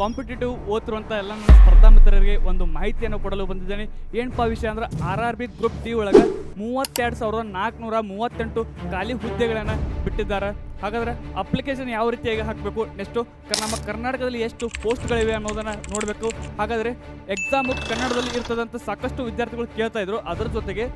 Competitive ಓದ್ತಿರುವಂಥ ಎಲ್ಲ ನನ್ನ ಸ್ಪರ್ಧಾ ಮಿತ್ರರಿಗೆ ಒಂದು ಮಾಹಿತಿಯನ್ನು ಕೊಡಲು ಬಂದಿದ್ದೇನೆ. ಏನಪ್ಪ ವಿಷಯ ಅಂದ್ರೆ R R B group D ಒಳಗೆ ಮೂವತ್ತೆರಡು ಸಾವಿರದ ನಾಲ್ಕುನೂರ ಮೂವತ್ತೆಂಟು ಖಾಲಿ ಹುದ್ದೆಗಳನ್ನು ಬಿಟ್ಟಿದ್ದಾರೆ. ಹಾಗಾದ್ರೆ ಅಪ್ಲಿಕೇಶನ್ ಯಾವ ರೀತಿಯಾಗಿ ಹಾಕಬೇಕು? ನೆಕ್ಸ್ಟು ನಮ್ಮ ಕರ್ನಾಟಕದಲ್ಲಿ ಎಷ್ಟು ಪೋಸ್ಟ್ಗಳಿವೆ ಅನ್ನೋದನ್ನು ನೋಡಬೇಕು. ಹಾಗಾದರೆ ಎಕ್ಸಾಮು ಕನ್ನಡದಲ್ಲಿ ಇರ್ತದಂತ ಸಾಕಷ್ಟು ವಿದ್ಯಾರ್ಥಿಗಳು ಕೇಳ್ತಾ ಇದ್ರು. ಅದರ ಜೊತೆಗೆ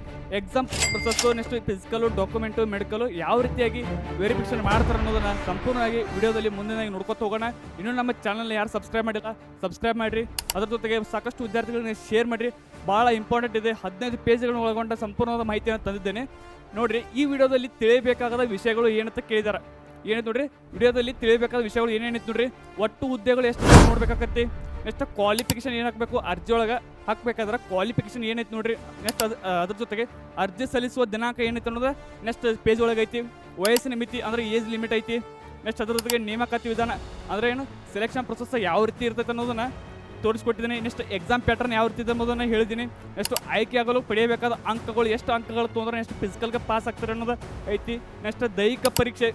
exam process next physical document medical ಯಾವ ರೀತಿಯಾಗಿ ವೆರಿಫಿಕೇಷನ್ ಮಾಡ್ತಾರೆ ಅನ್ನೋದನ್ನು ಸಂಪೂರ್ಣವಾಗಿ ವಿಡಿಯೋದಲ್ಲಿ ಮುಂದಿನಾಗಿ ನೋಡ್ಕೊತ ಹೋಗೋಣ. ಇನ್ನೂ ನಮ್ಮ ಚಾನಲ್ನ ಯಾರು ಸಬ್ಸ್ಕ್ರೈಬ್ ಮಾಡಿಲ್ಲ ಸಬ್ಸ್ಕ್ರೈಬ್ ಮಾಡಿರಿ. ಅದರ ಜೊತೆಗೆ ಸಾಕಷ್ಟು ವಿದ್ಯಾರ್ಥಿಗಳನ್ನ ಶೇರ್ ಮಾಡಿರಿ. ಭಾಳ ಇಂಪಾರ್ಟೆಂಟ್ ಇದೆ. ಹದಿನೈದು ಪೇಜ್ಗಳನ್ನ ಒಳಗೊಂಡ ಸಂಪೂರ್ಣವಾದ ಮಾಹಿತಿಯನ್ನು ತಂದಿದ್ದೇನೆ. ನೋಡಿರಿ, ಈ ವಿಡಿಯೋದಲ್ಲಿ ತಿಳಿಯಬೇಕಾದ ವಿಷಯಗಳು ಏನಂತ ಕೇಳಿದಾರೆ. ಏನಿತ್ತು ನೋಡ್ರಿ? ವಿಡಿಯೋದಲ್ಲಿ ತಿಳಿಯಬೇಕಾದ ವಿಷಯಗಳು ಏನೇನಿತ್ತು ನೋಡ್ರಿ? ಒಟ್ಟು ಹುದ್ದೆಗಳು ಎಷ್ಟು ನೋಡ್ಬೇಕಾಗತ್ತೆ ನೆಕ್ಸ್ಟ್ ಕ್ವಾಲಿಫಿಕೇಶನ್ ಏನು ಹಾಕಬೇಕು? ಅರ್ಜಿ ಒಳಗೆ ಹಾಕ್ಬೇಕಾದ್ರೆ ಕ್ವಾಲಿಫಿಕೇಶನ್ ಏನೈತೆ ನೋಡ್ರಿ? ನೆಕ್ಸ್ಟ್ ಅದು ಅದ್ರ ಜೊತೆಗೆ ಅರ್ಜಿ ಸಲ್ಲಿಸುವ ದಿನಾಂಕ ಏನೈತೆ ಅನ್ನೋದು ನೆಕ್ಸ್ಟ್ ಪೇಜ್ ಒಳಗೆ ಐತಿ. ವಯಸ್ಸಿನ ಮಿತಿ ಅಂದ್ರೆ ಏಜ್ ಲಿಮಿಟ್ ಐತಿ. ನೆಕ್ಸ್ಟ್ ಅದ್ರ ಜೊತೆಗೆ ನೇಮಕಾತಿ ವಿಧಾನ ಅಂದ್ರೆ ಏನು? ಸೆಲೆಕ್ಷನ್ ಪ್ರೊಸೆಸ್ ಯಾವ ರೀತಿ ಇರ್ತೈತೆ ಅನ್ನೋದನ್ನು ತೋರಿಸ್ಕೊಟ್ಟಿದ್ದೀನಿ ನೆಕ್ಸ್ಟ್ ಎಕ್ಸಾಮ್ ಪ್ಯಾಟರ್ನ್ ಯಾವ ರೀತಿ ಇದೆ ಅನ್ನೋದನ್ನು ಹೇಳಿದ್ದೀನಿ ನೆಕ್ಸ್ಟ್ ಆಯ್ಕೆ ಆಗಲು ಪಡೆಯಬೇಕಾದ ಅಂಕಗಳು ಎಷ್ಟು ಅಂಕಗಳು ತೊಂದರೆ ನೆಕ್ಸ್ಟ್ ಫಿಸಿಕಲ್ಗೆ ಪಾಸ್ ಆಗ್ತಾರೆ ಅನ್ನೋದು ಐತಿ. ನೆಕ್ಸ್ಟ್ ದೈಹಿಕ ಪರೀಕ್ಷೆ.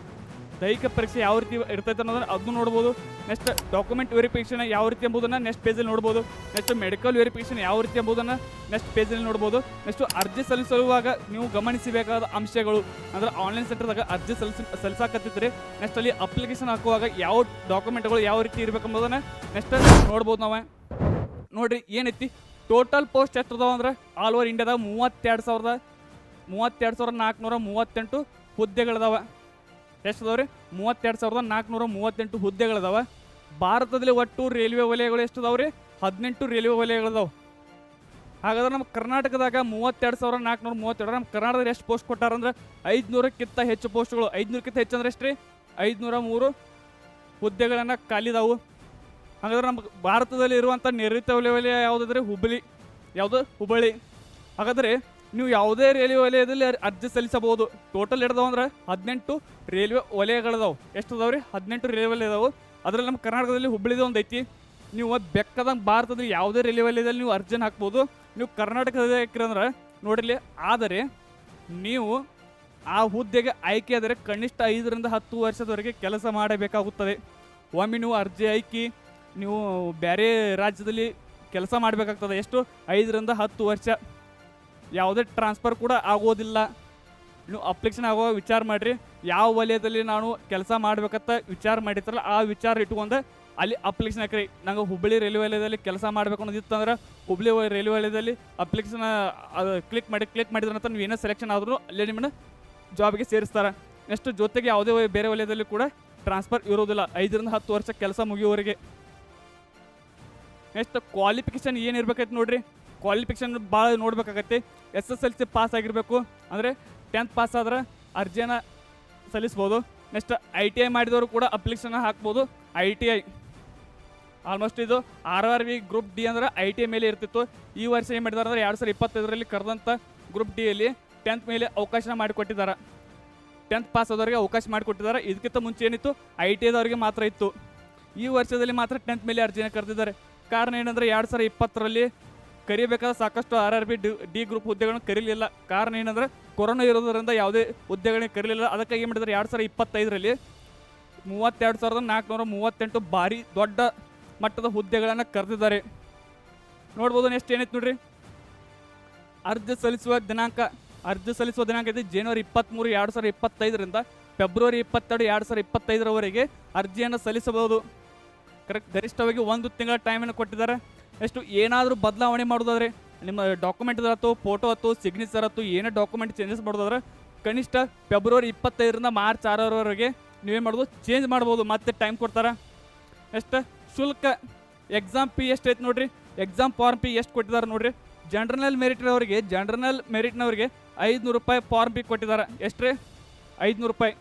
ದೈಹಿಕ ಪರೀಕ್ಷೆ ಯಾವ ರೀತಿ ಇರ್ತೈತೆ ಅನ್ನೋದನ್ನ ಅದನ್ನು ನೋಡ್ಬೋದು. ನೆಕ್ಸ್ಟ್ ಡಾಕ್ಯುಮೆಂಟ್ ವೆರಿಫಿಕೇಷನ್ ಯಾವ ರೀತಿ ಎಂಬುದನ್ನು ನೆಕ್ಸ್ಟ್ ಪೇಜಲ್ಲಿ ನೋಡ್ಬೋದು. ನೆಕ್ಸ್ಟ್ ಮೆಡಿಕಲ್ ವೆರಿಫಿಕೇಷನ್ ಯಾವ ರೀತಿ ಎಂಬುದನ್ನು ನೆಕ್ಸ್ಟ್ ಪೇಜಲ್ಲಿ ನೋಡ್ಬೋದು. ನೆಕ್ಸ್ಟ್ ಅರ್ಜಿ ಸಲ್ಲಿಸುವಾಗ ನೀವು ಗಮನಿಸಬೇಕಾದ ಅಂಶಗಳು, ಅಂದ್ರೆ ಆನ್ಲೈನ್ ಸೆಂಟರ್ದಾಗ ಅರ್ಜಿ ಸಲ್ಲಿಸಿ, ಸಲ್ಲಿಸಾಕತ್ತಿದ್ರೆ ನೆಕ್ಸ್ಟ್ ಅಲ್ಲಿ ಅಪ್ಲಿಕೇಶನ್ ಹಾಕುವಾಗ ಯಾವ ಡಾಕ್ಯುಮೆಂಟ್ಗಳು ಯಾವ ರೀತಿ ಇರಬೇಕು ಎಂಬುದನ್ನು ನೆಕ್ಸ್ಟ್ ನೋಡ್ಬೋದು ನಾವು. ನೋಡಿರಿ, ಏನೈತಿ? ಟೋಟಲ್ ಪೋಸ್ಟ್ ಎಷ್ಟು ಅಂದರೆ ಅಂದ್ರೆ ಆಲ್ ಓವರ್ ಇಂಡಿಯಾದಾಗ ಮೂವತ್ತೆರಡು ಸಾವಿರದ ಮೂವತ್ತೆರಡು ಸಾವಿರದ ನಾಲ್ಕುನೂರ ಮೂವತ್ತೆಂಟು ಹುದ್ದೆಗಳದಾವ. ಎಷ್ಟು ಅದಾವ ರೀ ಮೂವತ್ತೆರಡು ಸಾವಿರದ ನಾಲ್ಕುನೂರ ಮೂವತ್ತೆಂಟು ಹುದ್ದೆಗಳದಾವ. ಭಾರತದಲ್ಲಿ ಒಟ್ಟು ರೈಲ್ವೆ ವಲಯಗಳು ಎಷ್ಟು ಅದಾವ ರೀ ಹದಿನೆಂಟು ರೈಲ್ವೆ ವಲಯಗಳದಾವ. ಹಾಗಾದ್ರೆ ನಮ್ಮ ಕರ್ನಾಟಕದಾಗ ಮೂವತ್ತೆರಡು ಸಾವಿರ ನಾಲ್ಕುನೂರ ಮೂವತ್ತೆರಡು ನಮ್ಮ ಕರ್ನಾಟಕದಲ್ಲಿ ಎಷ್ಟು ಪೋಸ್ಟ್ ಕೊಟ್ಟಾರಂದ್ರೆ ಐದುನೂರಕ್ಕಿಂತ ಹೆಚ್ಚು ಪೋಸ್ಟ್ಗಳು. ಐದುನೂರಕ್ಕಿಂತ ಹೆಚ್ಚು ಅಂದ್ರೆ ಎಷ್ಟು ರೀ ಐದುನೂರ ಮೂರು ಹುದ್ದೆಗಳನ್ನು ಖಾಲಿದಾವು. ಹಾಗಾದ್ರೆ ನಮ್ಮ ಭಾರತದಲ್ಲಿ ಇರುವಂಥ ನಿವೃತ್ತ ವಲಯ ವಲಯ ಯಾವುದಾದ್ರೆ? ಹುಬ್ಬಳ್ಳಿ ಯಾವುದು? ಹುಬ್ಬಳ್ಳಿ. ಹಾಗಾದರೆ ನೀವು ಯಾವುದೇ ರೈಲ್ವೆ ವಲಯದಲ್ಲಿ ಅರ್- ಅರ್ಜಿ ಸಲ್ಲಿಸಬಹುದು. ಟೋಟಲ್ ಹಿಡ್ದವು ಅಂದ್ರೆ? ಹದಿನೆಂಟು ರೈಲ್ವೆ ವಲಯಗಳದಾವು ಎಷ್ಟು ಅದಾವ ರೀ? ಹದಿನೆಂಟು ರೈಲ್ವೆ ವಲಯ ಅದರಲ್ಲಿ ನಮ್ಮ ಕರ್ನಾಟಕದಲ್ಲಿ ಹುಬ್ಬಳ್ಳಿದ ಒಂದು ಐತಿ. ನೀವು ಬೆಕ್ಕದಂಗೆ ಭಾರತದಲ್ಲಿ ಯಾವುದೇ ರೈಲ್ವೆ ವಲಯದಲ್ಲಿ ನೀವು ಅರ್ಜಿನ ಹಾಕ್ಬೋದು. ನೀವು ಕರ್ನಾಟಕದಲ್ಲಿ ಹಾಕಿರಂದ್ರೆ ನೋಡಿರಲಿ ಆದರೆ ನೀವು ಆ ಹುದ್ದೆಗೆ ಆಯ್ಕೆ ಆದರೆ ಕನಿಷ್ಠ ಐದರಿಂದ ಹತ್ತು ವರ್ಷದವರೆಗೆ ಕೆಲಸ ಮಾಡಬೇಕಾಗುತ್ತದೆ. ಒಮ್ಮೆ ನೀವು ಅರ್ಜಿ ಹಾಕಿ ನೀವು ಬೇರೆ ರಾಜ್ಯದಲ್ಲಿ ಕೆಲಸ ಮಾಡಬೇಕಾಗ್ತದೆ. ಎಷ್ಟು? ಐದರಿಂದ ಹತ್ತು ವರ್ಷ. ಯಾವುದೇ ಟ್ರಾನ್ಸ್ಫರ್ ಕೂಡ ಆಗೋದಿಲ್ಲ. ನೀವು ಅಪ್ಲಿಕೇಶನ್ ಆಗುವಾಗ ವಿಚಾರ ಮಾಡಿರಿ. ಯಾವ ವಲಯದಲ್ಲಿ ನಾನು ಕೆಲಸ ಮಾಡ್ಬೇಕಂತ ವಿಚಾರ ಮಾಡಿರ್ತಾರಲ್ಲ, ಆ ವಿಚಾರ ಇಟ್ಕೊಂಡು ಅಲ್ಲಿ ಅಪ್ಲಿಕೇಶನ್ ಹಾಕ್ರಿ. ನಂಗೆ ಹುಬ್ಬಳ್ಳಿ ರೈಲ್ವೆ ವಲಯದಲ್ಲಿ ಕೆಲಸ ಮಾಡಬೇಕು ಅನ್ನೋದಿತ್ತಂದ್ರೆ ಹುಬ್ಬಳ್ಳಿ ರೈಲ್ವೆ ವಲಯದಲ್ಲಿ ಅಪ್ಲಿಕೇಶನ್ ಅದು ಕ್ಲಿಕ್ ಮಾಡಿ ಕ್ಲಿಕ್ ಮಾಡಿದ ನಂತರ ನೀವು ಏನೋ ಸೆಲೆಕ್ಷನ್ ಆದರೂ ಅಲ್ಲೇ ನಿಮ್ಮನ್ನು ಜಾಬ್ಗೆ ಸೇರಿಸ್ತಾರೆ. ನೆಕ್ಸ್ಟ್ ಜೊತೆಗೆ ಯಾವುದೇ ಬೇರೆ ವಲಯದಲ್ಲಿ ಕೂಡ ಟ್ರಾನ್ಸ್ಫರ್ ಇರೋದಿಲ್ಲ. ಐದರಿಂದ ಹತ್ತು ವರ್ಷ ಕೆಲಸ ಮುಗಿಯುವವರೆಗೆ ನೆಕ್ಸ್ಟ್ ಕ್ವಾಲಿಫಿಕೇಶನ್ ಏನು ಇರ್ಬೇಕೈತೆ ನೋಡ್ರಿ. ಕ್ವಾಲಿಫಿಕೇಶನ್ ಭಾಳ ನೋಡಬೇಕಾಗತ್ತೆ. S S L C pass ಆಗಿರಬೇಕು. ಅಂದರೆ ಟೆಂತ್ ಪಾಸ್ ಆದ್ರೆ ಅರ್ಜಿಯನ್ನು ಸಲ್ಲಿಸ್ಬೋದು. ನೆಕ್ಸ್ಟ್ ಐ ಟಿ ಐ ಮಾಡಿದವರು ಕೂಡ ಅಪ್ಲಿಕೇಶನ್ ಹಾಕ್ಬೋದು. ಐ ಟಿ ಐ ಆಲ್ಮೋಸ್ಟ್ ಇದು R R B group D ಅಂದ್ರೆ ಐ ಟಿ ಐ ಮೇಲೆ ಇರ್ತಿತ್ತು. ಈ ವರ್ಷ ಏನು ಮಾಡಿದಾರೆ ಅಂದರೆ ಎರಡು ಸಾವಿರದ ಇಪ್ಪತ್ತೈದರಲ್ಲಿ ಕರೆದಂಥ ಗ್ರೂಪ್ ಡಿಯಲ್ಲಿ ಟೆಂತ್ ಮೇಲೆ ಅವಕಾಶ ಮಾಡಿಕೊಟ್ಟಿದ್ದಾರೆ. ಟೆಂತ್ ಪಾಸ್ ಆದವರಿಗೆ ಅವಕಾಶ ಮಾಡಿಕೊಟ್ಟಿದ್ದಾರೆ. ಇದಕ್ಕಿಂತ ಮುಂಚೆ ಏನಿತ್ತು? ಐ ಟಿ ಐದವರಿಗೆ ಮಾತ್ರ ಇತ್ತು. ಈ ವರ್ಷದಲ್ಲಿ ಮಾತ್ರ ಟೆಂತ್ ಮೇಲೆ ಅರ್ಜಿನ ಕರೆದಿದ್ದಾರೆ. ಕಾರಣ ಏನಂದರೆ ಎರಡು ಸಾವಿರದ ಇಪ್ಪತ್ತರಲ್ಲಿ ಕರಿಬೇಕಾದ ಸಾಕಷ್ಟು R R B D group ಹುದ್ದೆಗಳನ್ನು ಕರೀಲಿಲ್ಲ. ಕಾರಣ ಏನಂದ್ರೆ, ಕೊರೋನಾ ಇರೋದರಿಂದ ಯಾವುದೇ ಹುದ್ದೆಗಳನ್ನ ಕರೀಲಿಲ್ಲ. ಅದಕ್ಕೆ ಏನು ಮಾಡಿದ್ರೆ ಎರಡು ಸಾವಿರದ ಇಪ್ಪತ್ತೈದರಲ್ಲಿ ಮೂವತ್ತೆರಡು ಸಾವಿರದ ನಾಲ್ಕುನೂರ ಮೂವತ್ತೆಂಟು ಭಾರಿ ದೊಡ್ಡ ಮಟ್ಟದ ಹುದ್ದೆಗಳನ್ನು ಕರೆದಿದ್ದಾರೆ. ನೋಡ್ಬೋದು ನೆಕ್ಸ್ಟ್ ಏನೈತೆ ನೋಡ್ರಿ? ಅರ್ಜಿ ಸಲ್ಲಿಸುವ ದಿನಾಂಕ. ಅರ್ಜಿ ಸಲ್ಲಿಸುವ ದಿನಾಂಕ ಇದೆ ಜನವರಿ ಇಪ್ಪತ್ತ್ಮೂರು ಎರಡು ಸಾವಿರದ ಇಪ್ಪತ್ತೈದರಿಂದ ಫೆಬ್ರವರಿ ಇಪ್ಪತ್ತೆರಡು, ಎರಡು ಸಾವಿರದ ಇಪ್ಪತ್ತೈದರವರೆಗೆ ಅರ್ಜಿಯನ್ನು ಸಲ್ಲಿಸಬಹುದು. ಕರೆಕ್ಟ್ ಗರಿಷ್ಠವಾಗಿ ಒಂದು ತಿಂಗಳ ಟೈಮನ್ನು ಕೊಟ್ಟಿದ್ದಾರೆ. ಎಷ್ಟು ಏನಾದರೂ ಬದಲಾವಣೆ ಮಾಡೋದಾದ್ರೆ ನಿಮ್ಮ ಡಾಕ್ಯುಮೆಂಟ್ ಹತ್ತು ಫೋಟೋ ಹತ್ತು ಸಿಗ್ನೇಚರ್ ಆಯ್ತು ಏನೇ ಡಾಕ್ಯುಮೆಂಟ್ ಚೇಂಜಸ್ ಮಾಡೋದಾದ್ರೆ ಕನಿಷ್ಠ ಫೆಬ್ರವರಿ ಇಪ್ಪತ್ತೈದರಿಂದ ಮಾರ್ಚ್ ಆರರವರೆಗೆ ನೀವೇನು ಮಾಡ್ಬೋದು ಚೇಂಜ್ ಮಾಡ್ಬೋದು, ಮತ್ತೆ ಟೈಮ್ ಕೊಡ್ತಾರೆ? ಎಷ್ಟು ಶುಲ್ಕ ಎಕ್ಸಾಮ್ ಪಿ ಎಷ್ಟು ಐತೆ ನೋಡಿರಿ? ಎಕ್ಸಾಮ್ ಫಾರ್ಮ್ ಪಿ ಎಷ್ಟು ಕೊಟ್ಟಿದ್ದಾರೆ ನೋಡಿರಿ? ಜನರಲ್ ಮೆರಿಟ್ನವರಿಗೆ ಜನರಲ್ ಮೆರಿಟ್ನವರಿಗೆ ಐದುನೂರು ರೂಪಾಯಿ ಫಾರ್ಮ್ ಪಿ ಕೊಟ್ಟಿದ್ದಾರೆ. ಎಷ್ಟು ಐದುನೂರು ರೂಪಾಯಿ.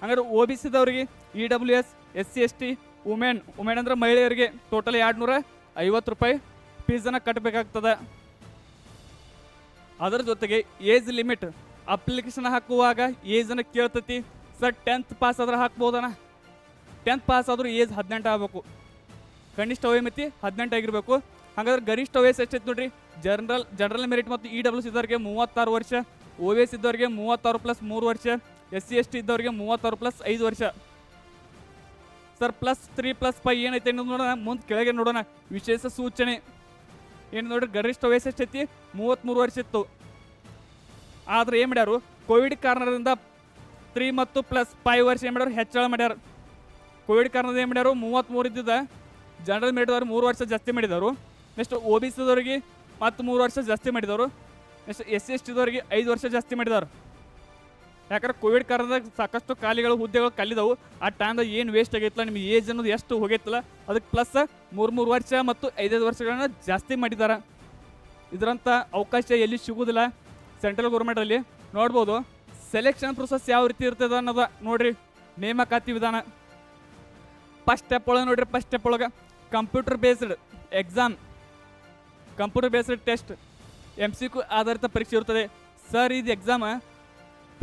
ಹಂಗಾರೆ O B ಸಿದವರಿಗೆ E W S S C S T women women ಅಂದ್ರೆ ಮಹಿಳೆಯರಿಗೆ ಟೋಟಲ್ ಎರಡು ನೂರ ಐವತ್ತು ರೂಪಾಯಿ ಫೀಸನ್ನು ಕಟ್ಟಬೇಕಾಗ್ತದೆ ಅದರ ಜೊತೆಗೆ ಏಜ್ ಲಿಮಿಟ್ ಅಪ್ಲಿಕೇಶನ್ ಹಾಕುವಾಗ ಏಜನ್ನು ಕೇಳ್ತೈತಿ. ಸರ್ ಟೆಂತ್ ಪಾಸ್ ಆದ್ರೆ ಹಾಕ್ಬೋದನ ಟೆಂತ್ ಪಾಸ್ ಆದರೂ ಏಜ್ ಹದಿನೆಂಟು ಆಗಬೇಕು. ಕನಿಷ್ಠ ವಯೋಮಿತಿ ಹದಿನೆಂಟು ಆಗಿರಬೇಕು. ಹಾಗಾದ್ರೆ ಗರಿಷ್ಠ ವಯಸ್ಸು ಎಷ್ಟೈತೆ ನೋಡ್ರಿ? ಜನರಲ್ ಜನರಲ್ ಮೆರಿಟ್ ಮತ್ತು ಇ ಡಬ್ಲ್ಯೂ ಇದ್ದವರಿಗೆ ಮೂವತ್ತಾರು ವರ್ಷ ಒ ಎಸ್ ಇದ್ದವರಿಗೆ ಮೂವತ್ತಾರು ಪ್ಲಸ್ ಮೂರು ವರ್ಷ ಎಸ್ ಸಿ ಎಸ್ ಟಿ ಇದ್ದವರಿಗೆ ಮೂವತ್ತಾರು ಪ್ಲಸ್ ಐದು ವರ್ಷ. Sir plus three plus five ಏನೈತೆ ಅನ್ನೋದು ನೋಡೋಣ. ಮುಂದೆ ಕೆಳಗೆ ನೋಡೋಣ. ವಿಶೇಷ ಸೂಚನೆ. ಏನು ನೋಡ್ರಿ, ಗರಿಷ್ಠ ವಯಸ್ಸು ಎಷ್ಟೈತಿ? ವರ್ಷ ಇತ್ತು. ಆದ್ರೆ ಏನ್ ಮಾಡ್ಯಾರು? ಕೋವಿಡ್ ಕಾರಣದಿಂದ ತ್ರೀ ಮತ್ತು ಪ್ಲಸ್ ಫೈವ್ ವರ್ಷ ಏನ್ ಮಾಡ್ಯಾರು? ಹೆಚ್ಚಳ ಮಾಡ್ಯಾರ. ಕೋವಿಡ್ ಕಾರಣದಿಂದ ಏನ್ ಮಾಡ್ಯಾರು? ಮೂವತ್ತ್ಮೂರು ಇದ್ದಿದ್ದ. ಜನರಲ್ ಮೇಡಿದವರು ಮೂರು ವರ್ಷ ಜಾಸ್ತಿ ಮಾಡಿದವರು. ನೆಕ್ಸ್ಟ್ ಒ ಬಿ ಸಿದವ್ರಿಗೆ ಮತ್ತು ಮೂರು ವರ್ಷ ಜಾಸ್ತಿ ಮಾಡಿದವರು. ನೆಕ್ಸ್ಟ್ ಎಸ್ ಸಿ ಎಸ್ ಟಿದವ್ರಿಗೆ ಐದು ವರ್ಷ ಜಾಸ್ತಿ ಮಾಡಿದವರು. ಯಾಕಂದ್ರೆ ಕೋವಿಡ್ ಕಾಲದಾಗ ಸಾಕಷ್ಟು ಖಾಲಿಗಳು, ಹುದ್ದೆಗಳು ಕಲ್ಲಿದವು. ಆ ಟೈಮ್ದಾಗ ಏನು ವೇಸ್ಟ್ ಆಗೈತಲ್ಲ ನಿಮ್ಮ ಏಜ್ ಅನ್ನೋದು ಎಷ್ಟು ಹೋಗೈತಲ್ಲ, ಅದಕ್ಕೆ ಪ್ಲಸ್ ಮೂರು ಮೂರು ವರ್ಷ ಮತ್ತು ಐದೈದು ವರ್ಷಗಳನ್ನ ಜಾಸ್ತಿ ಮಾಡಿದ್ದಾರೆ ಇದರಂಥ ಅವಕಾಶ ಎಲ್ಲಿ ಸಿಗುವುದಿಲ್ಲ ಸೆಂಟ್ರಲ್ ಗೌರ್ಮೆಂಟಲ್ಲಿ ನೋಡ್ಬೋದು ಸೆಲೆಕ್ಷನ್ ಪ್ರೊಸೆಸ್ ಯಾವ ರೀತಿ ಇರ್ತದೆ ಅನ್ನೋದು ನೋಡ್ರಿ, ನೇಮಕಾತಿ ವಿಧಾನ. ಫಸ್ಟ್ ಸ್ಟೆಪ್ ಒಳಗೆ ನೋಡ್ರಿ ಫಸ್ಟ್ ಸ್ಟೆಪ್ ಒಳಗೆ computer based exam computer based test M C Q ಆಧಾರಿತ ಪರೀಕ್ಷೆ ಇರ್ತದೆ. ಸರ್ ಇದು ಎಕ್ಸಾಮ್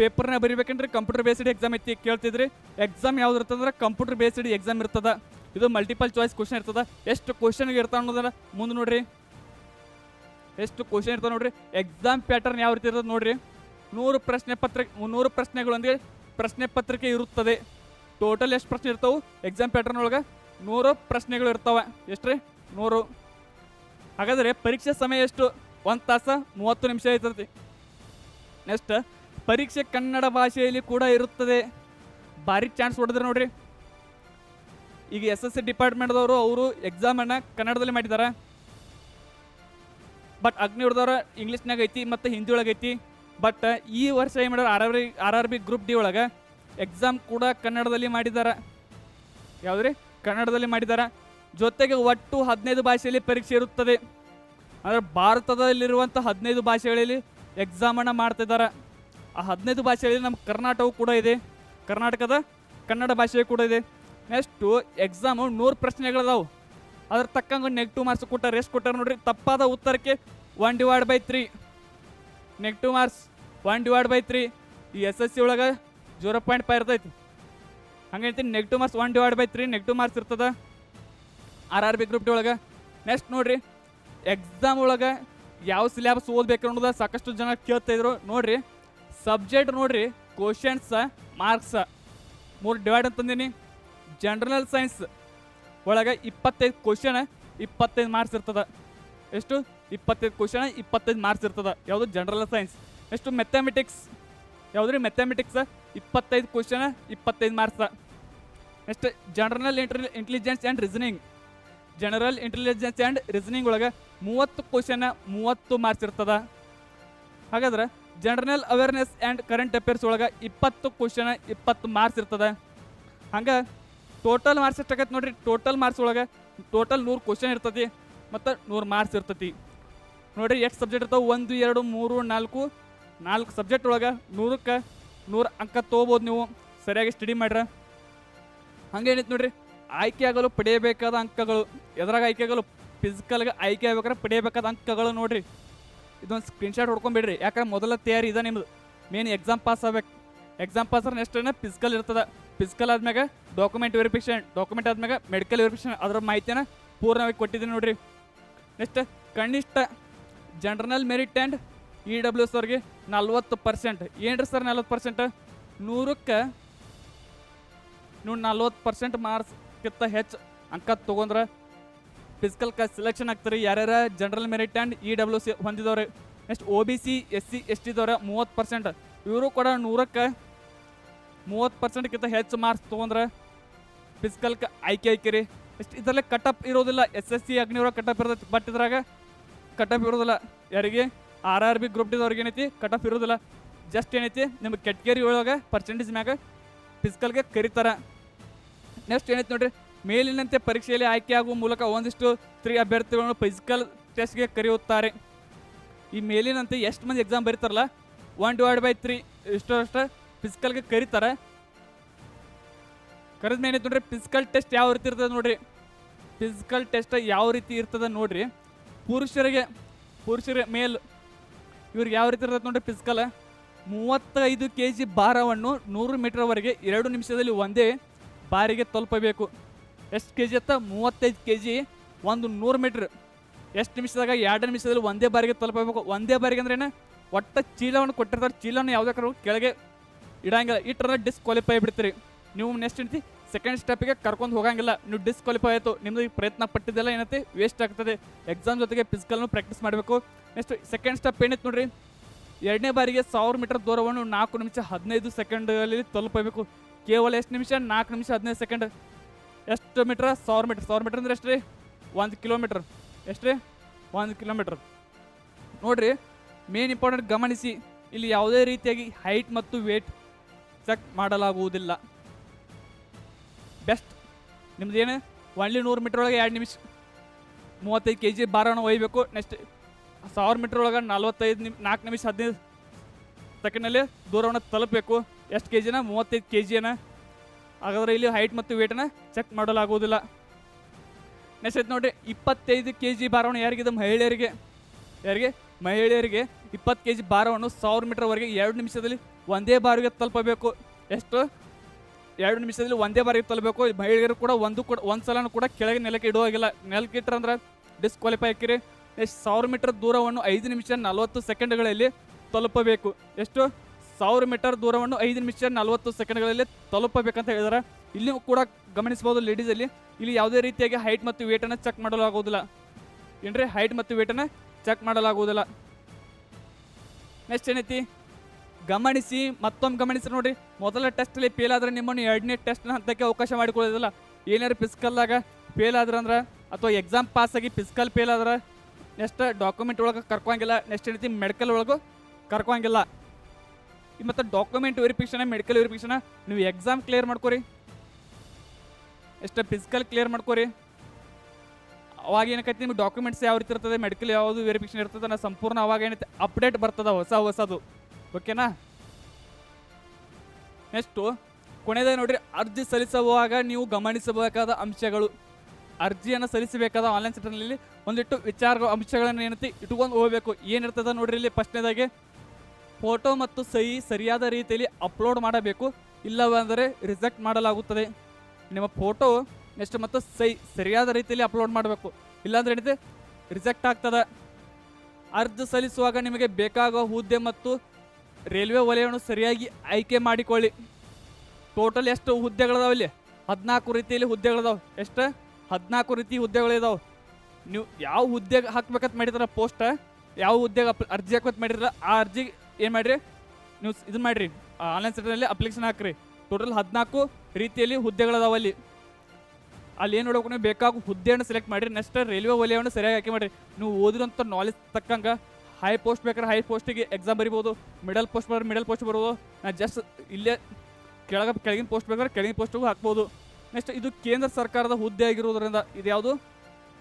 ಪೇಪರ್ನ ಬರಿಬೇಕಂದ್ರೆ ಕಂಪ್ಯೂಟರ್ ಬೇಸ್ಡ್ ಎಕ್ಸಾಮ್ ಐತಿ, ಕೇಳ್ತಿದ್ರಿ. ಎಕ್ಸಾಮ್ ಯಾವ್ದು ಇರ್ತದಂದ್ರೆ ಕಂಪ್ಯೂಟರ್ ಬೇಸ್ಡ್ ಎಕ್ಸಾಮ್ ಇರ್ತದ. ಇದು ಮಲ್ಟಿಪಲ್ ಚಾಯ್ಸ್ ಕ್ವಶನ್ ಇರ್ತದ. ಎಷ್ಟು ಕ್ವಶನ್ ಇರ್ತಾವ ಅನ್ನೋದಲ್ಲ ಮುಂದೆ ನೋಡ್ರಿ. ಎಷ್ಟು ಕ್ವಶನ್ ಇರ್ತಾವ ನೋಡ್ರಿ. ಎಕ್ಸಾಮ್ ಪ್ಯಾಟರ್ನ್ ಯಾವ ರೀತಿ ಇರ್ತದೆ ನೋಡ್ರಿ. ನೂರು ಪ್ರಶ್ನೆ ಪತ್ರಿಕೆ ನೂರು ಪ್ರಶ್ನೆಗಳೊಂದಿಗೆ ಪ್ರಶ್ನೆ ಪತ್ರಿಕೆ ಇರುತ್ತದೆ. ಟೋಟಲ್ ಎಷ್ಟು ಪ್ರಶ್ನೆ ಇರ್ತಾವೆ? ಎಕ್ಸಾಮ್ ಪ್ಯಾಟರ್ನ್ ಒಳಗೆ ನೂರು ಪ್ರಶ್ನೆಗಳು ಇರ್ತಾವೆ. ಎಷ್ಟು ರೀ ನೂರು. ಹಾಗಾದರೆ ಪರೀಕ್ಷೆ ಸಮಯ ಎಷ್ಟು? ಒಂದು ತಾಸ ಮೂವತ್ತು ನಿಮಿಷ ಇರ್ತೈತಿ ನೆಕ್ಸ್ಟ್ ಪರೀಕ್ಷೆ ಕನ್ನಡ ಭಾಷೆಯಲ್ಲಿ ಕೂಡ ಇರುತ್ತದೆ. ಭಾರಿ ಚಾನ್ಸ್ ಹೊಡೆದ್ರೆ ನೋಡ್ರಿ. ಈಗ ಎಸ್ ಎಸ್ ಸಿ ಡಿಪಾರ್ಟ್ಮೆಂಟ್ದವರು ಅವರು ಎಕ್ಸಾಮನ್ನು ಕನ್ನಡದಲ್ಲಿ ಮಾಡಿದ್ದಾರೆ ಬಟ್ ಅಗ್ನಿ ಹೊಡೆದವ್ರ ಇಂಗ್ಲೀಷ್ನಾಗ ಐತಿ ಮತ್ತು ಹಿಂದಿ ಒಳಗೆ ಐತಿ. ಬಟ್ ಈ ವರ್ಷ ಏನು ಮಾಡ್ಯಾರ? R R R R B group D ಒಳಗೆ ಎಕ್ಸಾಮ್ ಕೂಡ ಕನ್ನಡದಲ್ಲಿ ಮಾಡಿದ್ದಾರೆ ಯಾವುದ್ರಿ? ಕನ್ನಡದಲ್ಲಿ ಮಾಡಿದ್ದಾರೆ ಜೊತೆಗೆ ಒಟ್ಟು ಹದಿನೈದು ಭಾಷೆಯಲ್ಲಿ ಪರೀಕ್ಷೆ ಇರುತ್ತದೆ. ಅಂದರೆ ಭಾರತದಲ್ಲಿರುವಂಥ ಹದಿನೈದು ಭಾಷೆಗಳಲ್ಲಿ ಎಕ್ಸಾಮನ್ನು ಮಾಡ್ತಿದ್ದಾರೆ ಆ ಹದಿನೈದು ಭಾಷೆಯಲ್ಲಿ ನಮ್ಮ ಕರ್ನಾಟಕವು ಕೂಡ ಇದೆ. ಕರ್ನಾಟಕದ ಕನ್ನಡ ಭಾಷೆ ಕೂಡ ಇದೆ. ನೆಕ್ಸ್ಟು ಎಕ್ಸಾಮು ನೂರು ಪ್ರಶ್ನೆಗಳದಾವು. ಅದ್ರ ತಕ್ಕಂಗೆ ನೆಗೆಟಿವ್ ಮಾರ್ಕ್ಸ್ ಕೊಟ್ಟಾರೆ, ಎಷ್ಟು ಕೊಟ್ಟಾರೆ ನೋಡ್ರಿ? ತಪ್ಪಾದ ಉತ್ತರಕ್ಕೆ one divide by three negative marks one divide by three ಈ ಎಸ್ ಎಸ್ ಸಿ ಒಳಗೆ ಜೀರೋ ಪಾಯಿಂಟ್ ಫೈವ್ ಇರ್ತೈತಿ. ಹೇಳ್ತೀನಿ negative marks one divide by three negative marks ಇರ್ತದೆ. R R B group D ಒಳಗೆ. ನೆಕ್ಸ್ಟ್ ನೋಡಿರಿ ಎಕ್ಸಾಮ್ ಒಳಗೆ ಯಾವ syllabus ಓದ್ಬೇಕು ಅನ್ನೋದು ಸಾಕಷ್ಟು ಜನ ಕೇಳ್ತಾ ಇದ್ರು. ನೋಡ್ರಿ ಸಬ್ಜೆಕ್ಟ್ ನೋಡ್ರಿ ಕ್ವಶನ್ಸ್ ಮಾರ್ಕ್ಸ್ ಮೂರು ಡಿವೈಡ್ ಅಂತಂದೀನಿ ಜನರಲ್ ಸೈನ್ಸ್ ಒಳಗೆ ಇಪ್ಪತ್ತೈದು ಕ್ವಶನ್ ಇಪ್ಪತ್ತೈದು ಮಾರ್ಕ್ಸ್ ಇರ್ತದೆ. ಎಷ್ಟು? ಇಪ್ಪತ್ತೈದು ಕ್ವಶನ್ ಇಪ್ಪತ್ತೈದು ಮಾರ್ಕ್ಸ್ ಇರ್ತದೆ. ಯಾವುದು? ಜನರಲ್ ಸೈನ್ಸ್ ಎಷ್ಟು? ಮೆಥಮೆಟಿಕ್ಸ್ ಯಾವುದ್ರಿ? ಮೆಥಮೆಟಿಕ್ಸ್ ಇಪ್ಪತ್ತೈದು ಕ್ವಶನ್ ಇಪ್ಪತ್ತೈದು marks next general inter intelligence and reasoning general intelligence and reasoning ಒಳಗೆ ಮೂವತ್ತು ಕ್ವಶನ್ ಮೂವತ್ತು ಮಾರ್ಕ್ಸ್ ಇರ್ತದೆ. ಹಾಗಾದ್ರೆ general awareness and current affairs ಒಳಗೆ ಇಪ್ಪತ್ತು ಕ್ವಶನ್ ಇಪ್ಪತ್ತು ಮಾರ್ಕ್ಸ್ ಇರ್ತದೆ. ಹಂಗೆ ಟೋಟಲ್ ಮಾರ್ಕ್ಸ್ ಎಷ್ಟಾಗತ್ತೆ ನೋಡಿರಿ? ಟೋಟಲ್ ಮಾರ್ಕ್ಸ್ ಒಳಗೆ ಟೋಟಲ್ ನೂರು ಕ್ವಶನ್ ಇರ್ತತಿ, ಮತ್ತು ನೂರು ಮಾರ್ಕ್ಸ್ ಇರ್ತತಿ. ನೋಡಿರಿ, ಎಷ್ಟು ಸಬ್ಜೆಕ್ಟ್ ಇರ್ತಾವೆ? ಒಂದು, ಎರಡು, ಮೂರು, ನಾಲ್ಕು ನಾಲ್ಕು ಸಬ್ಜೆಕ್ಟ್ ಒಳಗೆ ನೂರಕ್ಕೆ ನೂರು ಅಂಕ ತೊಗೋಬೋದು ನೀವು. ಸರಿಯಾಗಿ ಸ್ಟಡಿ ಮಾಡ್ರೆ. ನೋಡಿರಿ? ಆಯ್ಕೆ ಆಗಲು ಪಡೆಯಬೇಕಾದ ಅಂಕಗಳು. ಎದ್ರಾಗ ಆಯ್ಕೆ ಆಗಲು ಫಿಸಿಕಲ್ಗೆ ಆಯ್ಕೆ ಆಗ್ಬೇಕಾದ್ರೆ ಪಡೆಯಬೇಕಾದ ಅಂಕಗಳು ನೋಡ್ರಿ. ಇದೊಂದು ಸ್ಕ್ರೀನ್ಶಾಟ್ ಹೊಡ್ಕೊಂಬಿಡ್ರಿ ಯಾಕಂದ್ರೆ ಮೊದಲ ತಯಾರಿ ಇದೆ ನಿಮ್ದು. ಮೇನ್ ಎಕ್ಸಾಮ್ ಪಾಸ್ ಆಗ್ಬೇಕು. ಎಕ್ಸಾಮ್ ಪಾಸ್ ಆದ್ರೆ ನೆಕ್ಸ್ಟ್ ಫಿಸಿಕಲ್ ಇರ್ತದೆ. ಫಿಸಿಕಲ್ ಆದ್ಮ್ಯಾಗ ಡಾಕ್ಯುಮೆಂಟ್ ವೆರಿಫಿಕೇಶನ್ ಡಾಕ್ಯುಮೆಂಟ್ ಆದ್ಮ್ಯಾಗ ಮೆಡಿಕಲ್ ವೆರಿಫಿಕೇಶನ್ ಅದರ ಮಾಹಿತಿನ ಪೂರ್ಣವಾಗಿ ಕೊಟ್ಟಿದ್ದೀನಿ ನೋಡ್ರಿ. ನೆಕ್ಸ್ಟ್ ಕನಿಷ್ಠ general merit and E W S ಅವ್ರಿಗೆ ನಲ್ವತ್ತು ಪರ್ಸೆಂಟ್ ಏನ್ರಿ ಸರ್ ನಲ್ವತ್ತು ಪರ್ಸೆಂಟ್ ನೂರಕ್ಕೆ ನೀವು ನಲ್ವತ್ತು ಪರ್ಸೆಂಟ್ ಮಾರ್ಕ್ಸ್ಗಿಂತ ಹೆಚ್ಚು ಅಂಕ ತೊಗೊಂಡ್ರೆ ಫಿಸಿಕಲ್ ಕಾಸ್ಟ್ ಸೆಲೆಕ್ಷನ್ ಆಗ್ತಾರೆ. ಯಾರ್ಯಾರ general merit and E W C ಹೊಂದಿದವ್ರೆ next O B C S C S ಟಿದವ್ರೆ ಮೂವತ್ತು ಪರ್ಸೆಂಟ್ ಇವರು ಕೂಡ ನೂರಕ್ಕೆ ಮೂವತ್ತು ಪರ್ಸೆಂಟ್ಗಿಂತ ಹೆಚ್ಚು ಮಾರ್ಕ್ಸ್ ತೊಗೊಂಡ್ರೆ ಫಿಸಿಕಲ್ಗೆ ಆಯ್ಕೆ ಆಯ್ಕೆರಿ ನೆಕ್ಸ್ಟ್ ಇದರಲ್ಲೇ ಕಟಪ್ ಇರೋದಿಲ್ಲ. S S C Agniveer cutoff ಇರ್ತೈತಿ. ಬಟ್ ಇದ್ರಾಗ ಕಟಪ್ ಇರೋದಿಲ್ಲ. ಯಾರಿಗೆ? ಆರ್ ಆರ್ ಬಿ ಗ್ರೂಪ್ ಡಿದವ್ರಿಗೆ ಏನೈತಿ? ಕಟಪ್ ಇರೋದಿಲ್ಲ. ಜಸ್ಟ್ ಏನೈತಿ? ನಿಮ್ಗೆ ಕೆಟಗರಿ ಒಳಗೆ ಪರ್ಸೆಂಟೇಜ್ ಮ್ಯಾಗ ಫಿಸಿಕಲ್ಗೆ ಕರೀತಾರೆ. ನೆಕ್ಸ್ಟ್ ಏನೈತಿ ನೋಡ್ರಿ? ಮೇಲಿನಂತೆ ಪರೀಕ್ಷೆಯಲ್ಲಿ ಆಯ್ಕೆಯಾಗುವ ಮೂಲಕ ಒಂದಿಷ್ಟು ಸ್ತ್ರೀ ಅಭ್ಯರ್ಥಿಗಳನ್ನು ಫಿಸಿಕಲ್ ಟೆಸ್ಟ್ಗೆ ಕರೆಯುತ್ತಾರೆ. ಈ ಮೇಲಿನಂತೆ ಎಷ್ಟು ಮಂದಿ ಎಕ್ಸಾಮ್ ಬರೀತಾರಲ್ಲ? ಒನ್ ಡಿವೈಡ್ ಬೈ ತ್ರೀ ಇಷ್ಟು ಅಷ್ಟು ಫಿಸಿಕಲ್ಗೆ ಕರೀತಾರೆ. ಕರೆದ ಏನೈತೆ ನೋಡ್ರಿ ಫಿಸಿಕಲ್ ಟೆಸ್ಟ್ ಯಾವ ರೀತಿ ಇರ್ತದೆ ನೋಡ್ರಿ. ಫಿಸಿಕಲ್ ಟೆಸ್ಟ್ ಯಾವ ರೀತಿ ಇರ್ತದೆ ನೋಡ್ರಿ. ಪುರುಷರಿಗೆ, ಪುರುಷರ ಮೇಲ್ ಇವ್ರಿಗೆ ಯಾವ ರೀತಿ ಇರ್ತದೆ ನೋಡ್ರಿ ಫಿಸಿಕಲ್ ಮೂವತ್ತೈದು ಕೆ ಜಿ ಭಾರವನ್ನು ನೂರು ಮೀಟರ್ವರೆಗೆ ಎರಡು ನಿಮಿಷದಲ್ಲಿ ಒಂದೇ ಬಾರಿಗೆ ತಲುಪಬೇಕು. ಎಷ್ಟು ಕೆ ಜಿ ಅತ್ತ? ಮೂವತ್ತೈದು ಕೆ ಜಿ ಒಂದು ನೂರು ಮೀಟ್ರ್. ಎಷ್ಟು ನಿಮಿಷದಾಗ, ಎರಡು ನಿಮಿಷದಲ್ಲಿ ಒಂದೇ ಬಾರಿಗೆ ತಲುಪಬೇಕು. ಒಂದೇ ಬಾರಿಗೆ ಅಂದ್ರೆ ಒಟ್ಟ ಚೀಲವನ್ನು ಕೊಟ್ಟಿರ್ತಾರೆ. ಚೀಲವನ್ನು ಯಾವುದೇ ಕಾರಣ ಕೆಳಗೆ ಇಡಂಗಿಲ್ಲ. ಇಟ್ಟರೆ ಡಿಸ್ಕ್ವಾಲಿಫೈ ಬಿಡ್ತೀರಿ. ನೀವು ನೆಕ್ಸ್ಟ್ ಏನೈತಿ? ಸೆಕೆಂಡ್ ಸ್ಟೆಪ್ಗೆ ಕರ್ಕೊಂಡು ಹೋಗಂಗಿಲ್ಲ. ನೀವು ಡಿಸ್ಕ್ವಾಲಿಫೈ ಆಯಿತು. ನಿಮ್ದು ಈ ಪ್ರಯತ್ನ ಪಟ್ಟಿದ್ದೆಲ್ಲ ಏನೈತಿ? ವೇಸ್ಟ್ ಆಗ್ತದೆ. ಎಕ್ಸಾಮ್ ಜೊತೆಗೆ ಫಿಸಿಕಲ್ನು ಪ್ರಾಕ್ಟೀಸ್ ಮಾಡಬೇಕು. ನೆಕ್ಸ್ಟ್ ಸೆಕೆಂಡ್ ಸ್ಟೆಪ್ ಏನೈತೆ ನೋಡ್ರಿ? ಎರಡನೇ ಬಾರಿಗೆ ಸಾವಿರ ಮೀಟರ್ ದೂರವನ್ನು ನಾಲ್ಕು ನಿಮಿಷ ಹದಿನೈದು ಸೆಕೆಂಡಲ್ಲಿ ತಲುಪಬೇಕು. ಕೇವಲ ಎಷ್ಟು ನಿಮಿಷ? ನಾಲ್ಕು ನಿಮಿಷ ಹದಿನೈದು ಸೆಕೆಂಡ್ ಎಷ್ಟು ಮೀಟ್ರ್? ಸಾವಿರ ಮೀಟ್ರ್. ಸಾವಿರ ಮೀಟ್ರ್ ಅಂದ್ರೆ ಎಷ್ಟು ರೀ ಒಂದು ಕಿಲೋಮೀಟ್ರ್. ಎಷ್ಟು ರೀ ಒಂದು ಕಿಲೋಮೀಟ್ರ್. ನೋಡ್ರಿ ಮೇನ್ ಇಂಪಾರ್ಟೆಂಟ್ ಗಮನಿಸಿ, ಇಲ್ಲಿ ಯಾವುದೇ ರೀತಿಯಾಗಿ ಹೈಟ್ ಮತ್ತು ವೇಟ್ ಚೆಕ್ ಮಾಡಲಾಗುವುದಿಲ್ಲ. ಬೆಸ್ಟ್ ನಿಮ್ದು ಏನು ಒನ್ಲಿ ನೂರು ಮೀಟ್ರ್ ಒಳಗೆ ಎರಡು ನಿಮಿಷ, ಮೂವತ್ತೈದು ಕೆ ಜಿ ಭಾರವನ್ನು ಒಯ್ಬೇಕು. ನೆಕ್ಸ್ಟ್ ಸಾವಿರ ಮೀಟ್ರ್ ಒಳಗೆ ನಲ್ವತ್ತೈದು ನಿಮ್, ನಾಲ್ಕು ನಿಮಿಷ ಹದಿನೈದು ಸೆಕೆಂಡಲ್ಲಿ ದೂರವನ್ನು ತಲುಪಬೇಕು. ಎಷ್ಟು ಕೆ ಜಿನ ಮೂವತ್ತೈದು ಕೆ ಜಿನ ಹಾಗಾದ್ರೆ ಇಲ್ಲಿ ಹೈಟ್ ಮತ್ತು ವೇಟನ್ನು ಚೆಕ್ ಮಾಡಲಾಗುವುದಿಲ್ಲ. ನೆಕ್ಸ್ಟ್ ನೋಡಿರಿ, ಇಪ್ಪತ್ತೈದು ಕೆ ಜಿ ಭಾರವನ್ನು ಯಾರಿಗಿದೆ ಮಹಿಳೆಯರಿಗೆ? ಯಾರಿಗೆ? ಮಹಿಳೆಯರಿಗೆ ಇಪ್ಪತ್ತು ಕೆ ಜಿ ಭಾರವನ್ನು ಸಾವಿರ ಮೀಟರ್ವರೆಗೆ ಎರಡು ನಿಮಿಷದಲ್ಲಿ ಒಂದೇ ಬಾರಿಗೆ ತಲುಪಬೇಕು. ಎಷ್ಟು? ಎರಡು ನಿಮಿಷದಲ್ಲಿ ಒಂದೇ ಬಾರಿಗೆ ತಲುಪಬೇಕು. ಮಹಿಳೆಯರು ಕೂಡ ಒಂದು ಕೂಡ, ಒಂದು ಸಲನೂ ಕೂಡ ಕೆಳಗೆ ನೆಲಕ್ಕೆ ಇಡುವಾಗಿಲ್ಲ. ನೆಲಕ್ಕೆ ಇಟ್ಟರಂದ್ರೆ ಡಿಸ್ಕ್ವಾಲಿಫೈ ಹಾಕಿರಿ. ಎಷ್ಟು ಸಾವಿರ ಮೀಟರ್ ದೂರವನ್ನು ಐದು ನಿಮಿಷ ನಲವತ್ತು ಸೆಕೆಂಡ್ಗಳಲ್ಲಿ ತಲುಪಬೇಕು. ಎಷ್ಟು? ಸಾವಿರ ಮೀಟರ್ ದೂರವನ್ನು ಐದು ನಿಮಿಷ ನಲವತ್ತು ಸೆಕೆಂಡ್ಗಳಲ್ಲಿ ತಲುಪಬೇಕಂತ ಹೇಳಿದ್ದಾರೆ. ಇಲ್ಲಿ ಕೂಡ ಗಮನಿಸಬಹುದು ಲೇಡೀಸಲ್ಲಿ ಇಲ್ಲಿ ಯಾವುದೇ ರೀತಿಯಾಗಿ ಹೈಟ್ ಮತ್ತು ವೇಟನ್ನು ಚೆಕ್ ಮಾಡಲಾಗುವುದಿಲ್ಲ ಏನ್ರಿ? ಹೈಟ್ ಮತ್ತು ವೇಟನ್ನು ಚೆಕ್ ಮಾಡಲಾಗುವುದಿಲ್ಲ ನೆಕ್ಸ್ಟ್ ಏನೈತಿ? ಗಮನಿಸಿ, ಮತ್ತೊಮ್ಮೆ ಗಮನಿಸಿ ನೋಡ್ರಿ ಮೊದಲ ಟೆಸ್ಟಲ್ಲಿ ಫೇಲ್ ಆದ್ರೆ ನಿಮ್ಮನ್ನು ಎರಡನೇ ಟೆಸ್ಟ್ನ ಹಂತಕ್ಕೆ ಅವಕಾಶ ಮಾಡಿಕೊಳ್ಳೋದಿಲ್ಲ ಏನಾರು ಫಿಸಿಕಲ್ದಾಗ ಫೇಲ್ ಆದ್ರೆ ಅಂದ್ರೆ ಅಥವಾ ಎಕ್ಸಾಮ್ ಪಾಸ್ ಆಗಿ ಫಿಸಿಕಲ್ ಫೇಲ್ ಆದ್ರೆ ನೆಕ್ಸ್ಟ್ ಡಾಕ್ಯುಮೆಂಟ್ ಒಳಗೆ ಕರ್ಕೊಂಗಿಲ್ಲ ನೆಕ್ಸ್ಟ್ ಏನೈತಿ? ಮೆಡಿಕಲ್ ಒಳಗೂ ಕರ್ಕೊಂಗಿಲ್ಲ ಮತ್ತು ಡಾಕ್ಯುಮೆಂಟ್ ವೆರಿಫಿಕೇಷನ್ ಮೆಡಿಕಲ್ ವೆರಿಫಿಕೇಷನ್ ನೀವು ಎಕ್ಸಾಮ್ ಕ್ಲಿಯರ್ ಮಾಡ್ಕೊರಿ. ಎಷ್ಟು ಫಿಸಿಕಲ್ ಕ್ಲಿಯರ್ ಮಾಡ್ಕೊರಿ. ಅವಾಗ ಏನಕ್ಕೈತಿ ನಿಮ್ಗೆ ಡಾಕ್ಯುಮೆಂಟ್ಸ್ ಯಾವ ರೀತಿ ಇರ್ತದೆ ಮೆಡಿಕಲ್ ಯಾವುದು ವೆರಿಫಿಕೇಷನ್ ಇರ್ತದೆ ನಾ ಸಂಪೂರ್ಣ ಅವಾಗ ಏನೈತೆ ಅಪ್ಡೇಟ್ ಬರ್ತದೆ ಹೊಸ ಹೊಸದು. ಓಕೆನಾ ನೆಕ್ಸ್ಟು ಕೊನೆಯದೇ ನೋಡಿರಿ, ಅರ್ಜಿ ಸಲ್ಲಿಸುವಾಗ ನೀವು ಗಮನಿಸಬೇಕಾದ ಅಂಶಗಳು. ಅರ್ಜಿಯನ್ನು ಸಲ್ಲಿಸಬೇಕಾದ ಆನ್ಲೈನ್ ಸೆಂಟರ್ನಲ್ಲಿ ಒಂದಿಟ್ಟು ವಿಚಾರ ಅಂಶಗಳನ್ನು ಏನೈತಿ ಇಟ್ಕೊಂಡು ಹೋಗಬೇಕು. ಏನಿರ್ತದೆ ನೋಡ್ರಿ ಇಲ್ಲಿ ಫಸ್ಟ್ನೇದಾಗೆ ಫೋಟೋ ಮತ್ತು ಸಹಿ ಸರಿಯಾದ ರೀತಿಯಲ್ಲಿ ಅಪ್ಲೋಡ್ ಮಾಡಬೇಕು, ಇಲ್ಲವೆಂದರೆ ರಿಜೆಕ್ಟ್ ಮಾಡಲಾಗುತ್ತದೆ. ನಿಮ್ಮ ಫೋಟೋ ನೆಕ್ಸ್ಟ್ ಮತ್ತು ಸಹಿ ಸರಿಯಾದ ರೀತಿಯಲ್ಲಿ ಅಪ್ಲೋಡ್ ಮಾಡಬೇಕು. ಇಲ್ಲಾಂದ್ರೆ ಏನಿದೆ? ರಿಜೆಕ್ಟ್ ಆಗ್ತದೆ. ಅರ್ಜಿ ಸಲ್ಲಿಸುವಾಗ ನಿಮಗೆ ಬೇಕಾಗುವ ಹುದ್ದೆ ಮತ್ತು ರೈಲ್ವೆ ವಲಯವನ್ನು ಸರಿಯಾಗಿ ಆಯ್ಕೆ ಮಾಡಿಕೊಳ್ಳಿ. ಟೋಟಲ್ ಎಷ್ಟು ಹುದ್ದೆಗಳಿದಾವೆ ಇಲ್ಲಿ? ಹದಿನಾಲ್ಕು ರೀತಿಯಲ್ಲಿ ಹುದ್ದೆಗಳಿದಾವೆ. ಎಷ್ಟು? ಹದಿನಾಲ್ಕು ರೀತಿ ಹುದ್ದೆಗಳಿದಾವೆ. ನೀವು ಯಾವ ಹುದ್ದೆಗೆ ಹಾಕ್ಬೇಕಂತ ಮಾಡಿದ್ರ ಪೋಸ್ಟ್ ಯಾವ ಹುದ್ದೆಗೆ ಅರ್ಜಿ ಹಾಕ್ಬೇಕಂತ ಮಾಡಿದ್ರೆ ಆ ಅರ್ಜಿ ಏನು ಮಾಡಿರಿ? ನೀವು ಇದು ಮಾಡಿರಿ. ಆನ್ಲೈನ್ ಸೆಂಟರ್ನಲ್ಲಿ ಅಪ್ಲಿಕೇಶನ್ ಹಾಕ್ರಿ. ಟೋಟಲ್ ಹದಿನಾಲ್ಕು ರೀತಿಯಲ್ಲಿ ಹುದ್ದೆಗಳದಾವ ಅಲ್ಲಿ. ಅಲ್ಲಿ ಏನು ನೋಡಬೇಕು ನೀವು? ಬೇಕಾಗೋ ಹುದ್ದೆಯನ್ನು ಸೆಲೆಕ್ಟ್ ಮಾಡಿರಿ. ನೆಕ್ಸ್ಟ್ ರೈಲ್ವೆ ವಲಯವನ್ನು ಸರಿಯಾಗಿ ಆಯ್ಕೆ ಮಾಡಿರಿ. ನೀವು ಓದಿರೋಂಥ ನಾಲೆಜ್ ತಕ್ಕಂಗೆ ಹೈ ಪೋಸ್ಟ್ ಬೇಕಾದ್ರೆ ಹೈ ಪೋಸ್ಟಿಗೆ ಎಕ್ಸಾಮ್ ಬರಿಬೋದು. ಮಿಡಲ್ ಪೋಸ್ಟ್ ಬರೋ ಮಿಡಲ್ ಪೋಸ್ಟ್ ಬರ್ಬೋದು ನಾ ಜಸ್ಟ್ ಇಲ್ಲೇ ಕೆಳಗೆ ಕೆಳಗಿನ ಪೋಸ್ಟ್ ಬೇಕಾದ್ರೆ ಕೆಳಗಿನ ಪೋಸ್ಟಿಗೂ ಹಾಕ್ಬೋದು. ನೆಕ್ಸ್ಟ್ ಇದು ಕೇಂದ್ರ ಸರ್ಕಾರದ ಹುದ್ದೆ ಆಗಿರೋದ್ರಿಂದ ಇದು ಯಾವುದು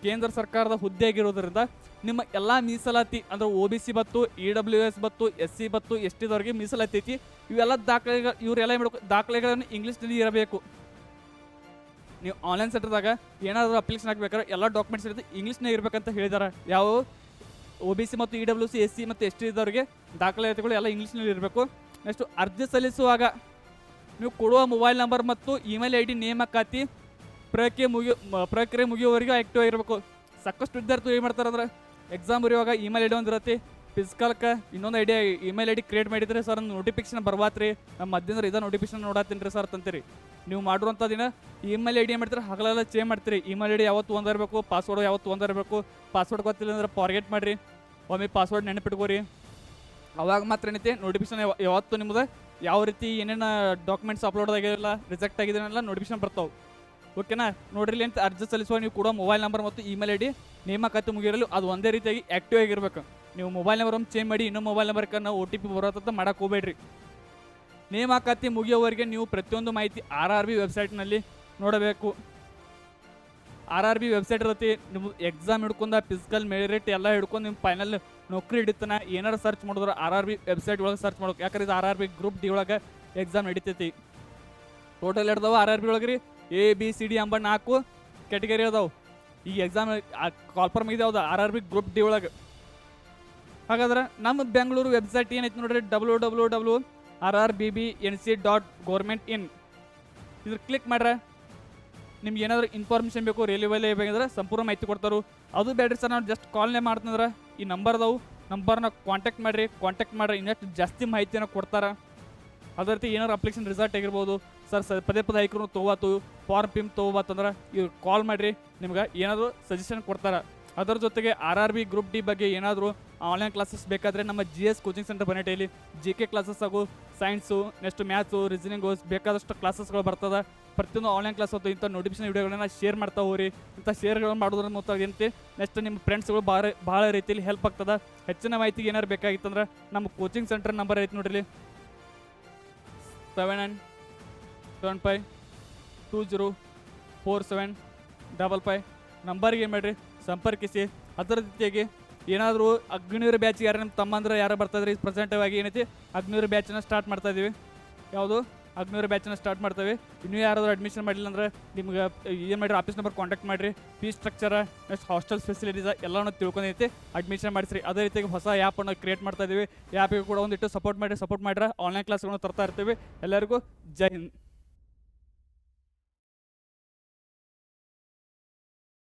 ಕೇಂದ್ರ ಸರ್ಕಾರದ ಹುದ್ದೆ ಆಗಿರೋದ್ರಿಂದ ನಿಮ್ಮ ಎಲ್ಲ ಮೀಸಲಾತಿ ಅಂದ್ರೆ ಒ ಬಿ ಸಿ ಬತ್ತು ಇ ಡಬ್ಲ್ಯೂ ಎಸ್ ಬತ್ತು ಎಸ್ ಸಿ ಬತ್ತು ಎಸ್ ಟಿದವ್ರಿಗೆ ಮೀಸಲಾತಿ ಐತಿ. ಇವೆಲ್ಲ ದಾಖಲೆಗಳು ಇವರೆಲ್ಲ ಮಾಡಬೇಕು? ದಾಖಲೆಗಳನ್ನು ಇಂಗ್ಲೀಷ್ನಲ್ಲಿ ಇರಬೇಕು. ನೀವು ಆನ್ಲೈನ್ ಸೆಂಟರ್ದಾಗ ಏನಾದರೂ ಅಪ್ಲಿಕೇಶನ್ ಹಾಕ್ಬೇಕಾದ್ರೆ ಎಲ್ಲ ಡಾಕ್ಯುಮೆಂಟ್ಸ್ ಇರುತ್ತೆ. ಇಂಗ್ಲೀಷ್ನೇ ಇರಬೇಕಂತ ಹೇಳಿದಾರೆ. ಯಾವ ಒ ಬಿ ಸಿ ಮತ್ತು E W C S C ಮತ್ತು ಎಸ್ ಟಿ ಇದ್ದವರಿಗೆ ದಾಖಲಾತಿಗಳು ಎಲ್ಲ ಇಂಗ್ಲೀಷ್ನಲ್ಲಿ ಇರಬೇಕು. ನೆಕ್ಸ್ಟು ಅರ್ಜಿ ಸಲ್ಲಿಸುವಾಗ ನೀವು ಕೊಡುವ ಮೊಬೈಲ್ ನಂಬರ್ ಮತ್ತು ಇಮೇಲ್ ಐ ಡಿ ನೇಮಕಾತಿ. ಪ್ರಕ್ರಿಯೆ ಮುಗಿಯೋ ಪ್ರಕ್ರಿಯೆ ಮುಗಿಯೋವರೆಗೂ ಆ್ಯಕ್ಟಿವ್ ಆಗಿರಬೇಕು. ಸಾಕಷ್ಟು ವಿದ್ಯಾರ್ಥಿಗಳು ಏನು ಮಾಡ್ತಾರೆ ಅಂದ್ರೆ ಎಕ್ಸಾಮ್ ಬರೆಯುವಾಗ ಇಮೇಲ್ ಐ ಡಿ ಒಂದು ಇರುತ್ತೆ ಫಿಸಿಕಲ್ಗೆ ಇನ್ನೊಂದು ID email I D create ಮಾಡಿದ್ರೆ ಸರ್ ನೋಟಿಫಿಕೇಶನ್ ಬರ್ಬಾತ್ರಿ ನಮ್ಮ ಮಧ್ಯಂದ್ರೆ ಇದ ನೋಟಿಫಿಕೇಶನ್ ನೋಡತ್ತೀನಿ ರೀ ಸರ್ ಅಂತೀರಿ ನೀವು ಮಾಡಿರುವಂಥ ದಿನ ಇಮೇಲ್ ಐ ಡಿ ಏನು ಮಾಡ್ತೀರಿ, ಹಗಲೆಲ್ಲ ಚೇಂಜ್ ಮಾಡ್ತೀರಿ. ಇಮೇಲ್ ಐ ಡಿ ಯಾವತ್ತು ಒಂದಿರಬೇಕು ಪಾಸ್ವರ್ಡ್ ಯಾವತ್ತು ಒಂದಿರಬೇಕು ಪಾಸ್ವರ್ಡ್ ಗೊತ್ತಿಲ್ಲ ಅಂದ್ರೆ ಫಾರ್ಗೆಟ್ ಮಾಡಿರಿ. ಒಮ್ಮೆ ಪಾಸ್ವರ್ಡ್ ನೆನಪಿಟ್ಕೋರಿ. ಅವಾಗ ಮಾತ್ರ ಏನೈತಿ ನೋಟಿಫಿಕೇಶನ್ ಯಾವತ್ತು ನಿಮ್ಮದು ಯಾವ ರೀತಿ ಏನೇನು ಡಾಕ್ಯುಮೆಂಟ್ಸ್ ಅಪ್ಲೋಡ್ ಆಗಿರಲ್ಲ ರಿಜೆಕ್ಟ್ ಆಗಿದೆಲ್ಲ ನೋಟಿಫಿಕೇಶನ್ ಬರ್ತಾವೆ. ಓಕೆನಾ? ನೋಡ್ರಿ ಅಂತ ಅರ್ಜಿ ಸಲ್ಲಿಸುವ ನೀವು ಕೂಡ ಮೊಬೈಲ್ ನಂಬರ್ ಮತ್ತು ಇಮೇಲ್ ಐ ಡಿ ನೇಮಕಾತಿ ಮುಗಿರಲು ಅದು ಒಂದೇ ರೀತಿಯಾಗಿ ಆ್ಯಕ್ಟಿವ್ ಆಗಿರ್ಬೇಕು. ನೀವು ಮೊಬೈಲ್ ನಂಬರ್ ಒಂದು ಚೇಂಜ್ ಮಾಡಿ ಇನ್ನೊಂದು ಮೊಬೈಲ್ ನಂಬರ್ಗೆ ನಾವು ಒ ಟಿ ಪಿ ಬರೋತ್ತ ಮಾಡಕ್ಕೆ ಹೋಗ್ಬೇಡ್ರಿ. ನೇಮಕಾತಿ ಮುಗಿಯೋವರೆಗೆ ನೀವು ಪ್ರತಿಯೊಂದು ಮಾಹಿತಿ ಆರ್ ಆರ್ ಬಿ ವೆಬ್ಸೈಟ್ನಲ್ಲಿ ನೋಡಬೇಕು. ಆರ್ ಆರ್ ಬಿ ವೆಬ್ಸೈಟ್ ಇರತ್ತೆ ನಿಮ್ಮ ಎಕ್ಸಾಮ್ ಹಿಡ್ಕೊಂಡ ಫಿಸಿಕಲ್ ಮೆರಿಟ್ ಎಲ್ಲ ಹಿಡ್ಕೊಂಡು ನಿಮ್ಮ ಫೈನಲ್ ನೌಕರಿ ಹಿಡಿತಾನೆ ಏನಾರು ಸರ್ಚ್ ಮಾಡಿದ್ರೆ ಆರ್ ಆರ್ ಬಿ ವೆಬ್ಸೈಟ್ ಒಳಗೆ ಸರ್ಚ್ ಮಾಡ್ಬೇಕು. ಯಾಕಂದ್ರೆ ಇದು R R B group D ಒಳಗೆ ಎಕ್ಸಾಮ್ ನಡೀತೈತಿ. ಟೋಟಲ್ ಹಿಡ್ದವ ಆರ್ ಆರ್ ಬಿ ಒಳಗೆ ರೀ? ಎ ಬಿ ಸಿ ಡಿ ಎಂಬ ನಾಲ್ಕು ಕ್ಯಾಟಗರಿ ಅದಾವೆ. ಈ ಎಕ್ಸಾಮ್ ಕಾಲ್ಫರ್ಮ್ ಇದೆ ಯಾವ್ದು? R R B group D ಒಳಗೆ. ಹಾಗಾದ್ರೆ ನಮ್ಮ ಬೆಂಗಳೂರು ವೆಬ್ಸೈಟ್ ಏನೈತೆ ನೋಡ್ರಿ? W W W R R B B N C dot government in ಇದ್ರ ಕ್ಲಿಕ್ ಮಾಡ್ರೆ ನಿಮ್ಗೆ ಏನಾದರೂ ಇನ್ಫಾರ್ಮೇಷನ್ ಬೇಕು ರೈಲ್ವೆ ಬೇಕಂದ್ರೆ ಸಂಪೂರ್ಣ ಮಾಹಿತಿ ಕೊಡ್ತಾರೆ. ಅದು ಬೇಡ್ರಿ ಸರ್ ನಾವು ಜಸ್ಟ್ ಕಾಲ್ನೇ ಮಾಡ್ತಂದ್ರೆ ಈ ನಂಬರ್ ಅದಾವು. ನಂಬರ್ನ ಕಾಂಟ್ಯಾಕ್ಟ್ ಮಾಡಿರಿ. ಕಾಂಟ್ಯಾಕ್ಟ್ ಮಾಡ್ರಿ ಇನ್ನಷ್ಟು ಜಾಸ್ತಿ ಮಾಹಿತಿಯನ್ನು ಕೊಡ್ತಾರೆ. ಅದೇ ರೀತಿ ಏನಾದ್ರು ಅಪ್ಲಿಕೇಶನ್ ರಿಸಲ್ಟ್ ಆಗಿರ್ಬೋದು ಸರ್ ಸ ಪದೇ ಪದೇ ಐಕ್ರು ತೊಗೋಬಾತು ಫಾರ್ಮ್ ಪಿಮ್ ತೊಗೋಬಾತಂದ್ರೆ ಇವ್ರು ಕಾಲ್ ಮಾಡಿರಿ, ನಿಮ್ಗೆ ಏನಾದರೂ ಸಜೆಷನ್ ಕೊಡ್ತಾರೆ. ಅದರ ಜೊತೆಗೆ R R B group D ಬಗ್ಗೆ ಏನಾದರೂ ಆನ್ಲೈನ್ ಕ್ಲಾಸಸ್ ಬೇಕಾದರೆ ನಮ್ಮ ಜಿ ಎಸ್ ಕೋಚಿಂಗ್ ಸೆಂಟರ್ ಇಲ್ಲಿ ಜಿ ಕೆ ಕ್ಲಾಸಸ್ ಹಾಗೂ ಸೈನ್ಸು ನೆಕ್ಸ್ಟ್ ಮ್ಯಾಥ್ಸು ರೀಸನಿಂಗು ಬೇಕಾದಷ್ಟು ಕ್ಲಾಸಸ್ಗಳು ಬರ್ತದೆ. ಪ್ರತಿಯೊಂದು ಆನ್ಲೈನ್ ಕ್ಲಾಸ್ ಹೊತ್ತು ಇಂಥ ನೋಟಿಫಿಕೇಶನ್ ವೀಡಿಯೋಗಳನ್ನ ಶೇರ್ ಮಾಡ್ತಾ ಹೋಗ್ರಿ. ಇಂಥ ಶೇರ್ಗಳನ್ನು ಮಾಡೋದ್ರ ಮೂಲಕ ಏನಂತೆ ನೆಕ್ಸ್ಟ್ ನಿಮ್ಮ ಫ್ರೆಂಡ್ಸ್ಗಳು ಭಾಳ ಭಾಳ ರೀತಿಯಲ್ಲಿ ಹೆಲ್ಪ್ ಆಗ್ತದೆ. ಹೆಚ್ಚಿನ ಮಾಹಿತಿಗೆ ಏನಾರು ಬೇಕಾಗಿತ್ತಂದ್ರೆ ನಮ್ಮ ಕೋಚಿಂಗ್ ಸೆಂಟರ್ ನಂಬರ್ ಐತೆ ನೋಡಿರಿ seven nine seven five two zero four seven double five ನಂಬರ್ಗೆ ಏನು ಮಾಡಿರಿ ಸಂಪರ್ಕಿಸಿ. ಅದರ ಜೊತೆಗೆ ಏನಾದರೂ ಅಗ್ನಿವೀರ ಬ್ಯಾಚ್ ಯಾರು ತಮ್ಮ ತಮ್ಮಂದ್ರೆ ಯಾರು ಬರ್ತದ್ರಿ ಪ್ರೆಸೆಂಟಿವ್ ಆಗಿ ಏನೈತಿ? ಅಗ್ನಿವೀರ ಬ್ಯಾಚನ್ನ ಸ್ಟಾರ್ಟ್ ಮಾಡ್ತಾ ಇದ್ದೀವಿ ಯಾವುದು? ಅಗ್ನಿವೀರ ಬ್ಯಾಚನ್ನ ಸ್ಟಾರ್ಟ್ ಮಾಡ್ತೇವೆ. ಇನ್ನೂ ಯಾರಾದರೂ ಅಡ್ಮಿಷನ್ ಮಾಡಿಲ್ಲ ಅಂದ್ರೆ ನಿಮ್ಗೆ, ಏನು ಮಾಡಿರಿ? ಆಫೀಸ್ ನಂಬರ್ ಕಾಂಟ್ಯಾಕ್ಟ್ ಮಾಡಿರಿ. Fees structure next hostel facilities ಎಲ್ಲನೂ ತಿಳ್ಕೊಂಡೈತಿ. ಅಡ್ಮಿಷನ್ ಮಾಡಿಸ್ರಿ. ಅದೇ ರೀತಿಯಾಗಿ ಹೊಸ ಆ್ಯಪನ್ನು ಕ್ರಿಯೇಟ್ ಮಾಡ್ತಾ ಇದ್ದೀವಿ ಆ್ಯಪಿಗೆ ಕೂಡ ಒಂದಿಟ್ಟು ಸಪೋರ್ಟ್ ಮಾಡಿ ಸಪೋರ್ಟ್ ಮಾಡಿದ್ರೆ ಆನ್ಲೈನ್ ಕ್ಲಾಸ್ಗಳನ್ನು ತರ್ತಾ ಇರ್ತೀವಿ. ಎಲ್ಲರಿಗೂ ಜೈ ಹಿಂದ್.